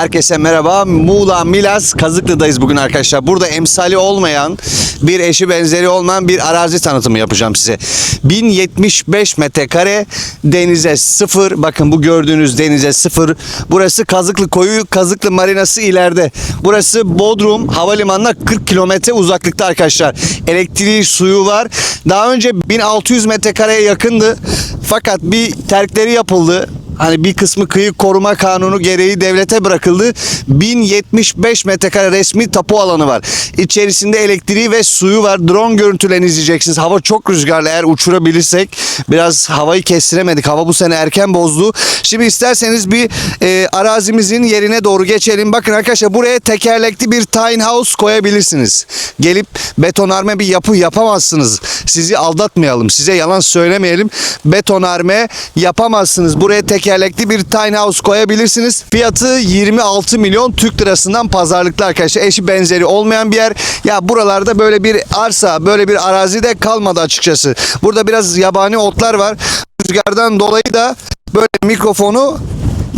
Herkese merhaba. Muğla Milas Kazıklı'dayız bugün arkadaşlar. Burada emsali olmayan, bir eşi benzeri olmayan bir arazi tanıtımı yapacağım size. 1075 metrekare denize sıfır. Bakın bu gördüğünüz denize sıfır. Burası Kazıklı Koyu, Kazıklı Marinası ileride. Burası Bodrum Havalimanı'na 40 kilometre uzaklıkta arkadaşlar. Elektriği, suyu var. Daha önce 1600 metrekareye yakındı. Fakat bir terkleri yapıldı. Hani bir kısmı kıyı koruma kanunu gereği devlete bırakıldı. 1075 metrekare resmi tapu alanı var. İçerisinde elektriği ve suyu var. Drone görüntülerini izleyeceksiniz. Hava çok rüzgarlı eğer uçurabilirsek. Biraz havayı kestiremedik. Hava bu sene erken bozdu. Şimdi isterseniz bir e, arazimizin yerine doğru geçelim. Bakın arkadaşlar buraya tekerlekli bir tiny house koyabilirsiniz. Gelip betonarme bir yapı yapamazsınız. Sizi aldatmayalım. Size yalan söylemeyelim. Betonarme yapamazsınız. Buraya tekerlekli bir tiny house koyabilirsiniz. Fiyatı 26 milyon Türk lirasından pazarlıklı arkadaşlar. Eşi benzeri olmayan bir yer. Ya buralarda böyle bir arsa, böyle bir arazi de kalmadı açıkçası. Burada biraz yabani otlar var. Rüzgardan dolayı da böyle mikrofonu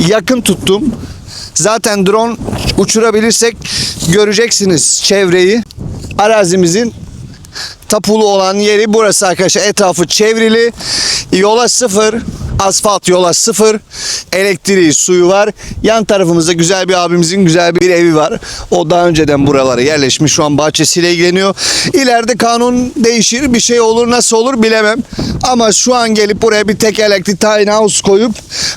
yakın tuttum. Zaten drone uçurabilirsek göreceksiniz çevreyi. Arazimizin tapulu olan yeri burası arkadaşlar. Etrafı çevrili. Yola sıfır. Asfalt yola sıfır. Elektriği, suyu var. Yan tarafımızda güzel bir abimizin güzel bir evi var. O daha önceden buralara yerleşmiş. Şu an bahçesiyle ilgileniyor. İleride kanun değişir. Bir şey olur nasıl olur bilemem. Ama şu an gelip buraya bir tekerlekli tiny house koyup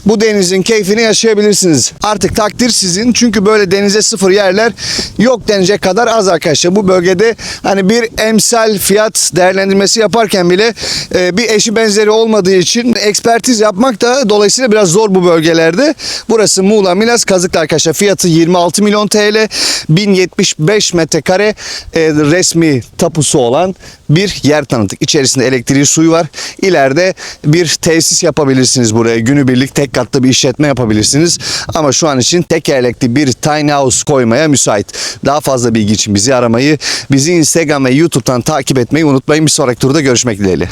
bu denizin keyfini yaşayabilirsiniz. Artık takdir sizin. Çünkü böyle denize sıfır yerler yok denecek kadar az arkadaşlar. Bu bölgede hani bir emsal fiyat değerlendirmesi yaparken bile e, bir eşi benzeri olmadığı için ekspertiz yapmak da dolayısıyla biraz zor bu bölgelerde. Burası Muğla Milas Kazıklı arkadaşlar. Fiyatı 26 milyon TL. 1075 metrekare e, resmi tapusu olan bir yer tanıttık. İçerisinde elektriği suyu var. İleride bir tesis yapabilirsiniz buraya. Günübirlik tek katlı bir işletme yapabilirsiniz. Ama şu an için tekerlekli bir tiny house koymaya müsait. Daha fazla bilgi için bizi aramayı, bizi Instagram ve YouTube'dan takip etmeyi unutmayın. Bir sonraki turda görüşmek dileğiyle.